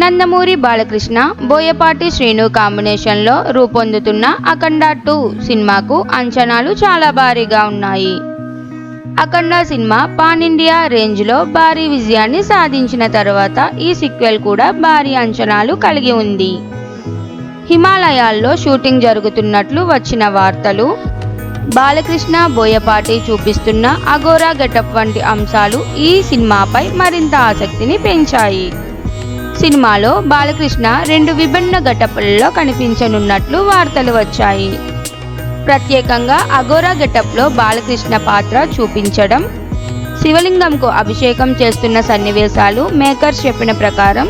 నందమూరి బాలకృష్ణ బోయపాటి శ్రీను కాంబినేషన్లో రూపొందుతున్న అఖండ టూ సినిమాకు అంచనాలు చాలా భారీగా ఉన్నాయి. అఖండ సినిమా పాన్ ఇండియా రేంజ్లో భారీ విజయాన్ని సాధించిన తర్వాత ఈ సిక్వెల్ కూడా భారీ అంచనాలు కలిగి ఉంది. హిమాలయాల్లో షూటింగ్ జరుగుతున్నట్లు వచ్చిన వార్తలు బాలకృష్ణ బోయపాటి చూపిస్తున్న అగోరా గెటప్ వంటి అంశాలు ఈ సినిమాపై మరింత ఆసక్తిని పెంచాయి. సినిమాలో బాలకృష్ణ రెండు విభిన్న గెటప్లలో కనిపించనున్నట్లు వార్తలు వచ్చాయి. ప్రత్యేకంగా అగోరా గెటప్లో బాలకృష్ణ పాత్ర చూపించడం శివలింగంకు అభిషేకం చేస్తున్న సన్నివేశాలు మేకర్స్ చెప్పిన ప్రకారం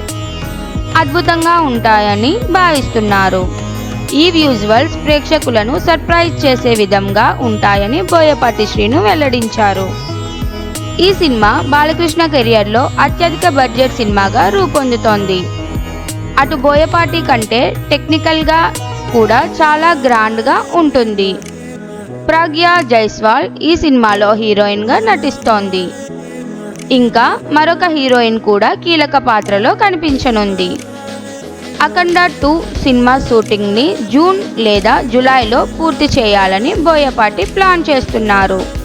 అద్భుతంగా ఉంటాయని భావిస్తున్నారు. ఈ విజువల్స్ ప్రేక్షకులను సర్ప్రైజ్ చేసే విధంగా ఉంటాయని బోయపాటి శ్రీను వెల్లడించారు. ఈ సినిమా బాలకృష్ణ కెరియర్లో అత్యధిక బడ్జెట్ సినిమాగా రూపొందుతోంది. అటు బోయపాటి కంటే టెక్నికల్గా కూడా చాలా గ్రాండ్గా ఉంటుంది. ప్రగ్యా జైస్వాల్ ఈ సినిమాలో హీరోయిన్గా నటిస్తోంది. ఇంకా మరొక హీరోయిన్ కూడా కీలక పాత్రలో కనిపించనుంది. అఖండ టూ సినిమా షూటింగ్ని జూన్ లేదా జూలైలో పూర్తి చేయాలని బోయపాటి ప్లాన్ చేస్తున్నారు.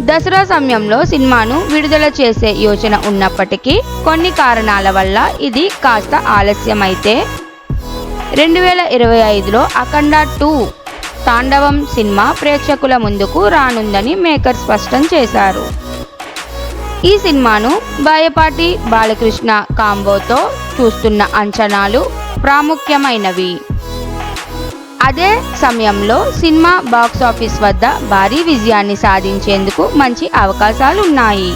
దసరా సమయంలో సినిమాను విడుదల చేసే యోచన ఉన్నప్పటికీ కొన్ని కారణాల వల్ల ఇది కాస్త ఆలస్యమైతే. రెండు వేల ఇరవై ఐదులో అఖండ టూ తాండవం సినిమా ప్రేక్షకుల ముందుకు రానుందని మేకర్ స్పష్టం చేశారు. ఈ సినిమాను బాయపాటి బాలకృష్ణ కాంబోతో చూస్తున్న అంచనాలు ప్రాముఖ్యమైనవి. అదే సమయంలో సినిమా బాక్సాఫీస్ వద్ద భారీ విజయాన్ని సాధించేందుకు మంచి అవకాశాలున్నాయి.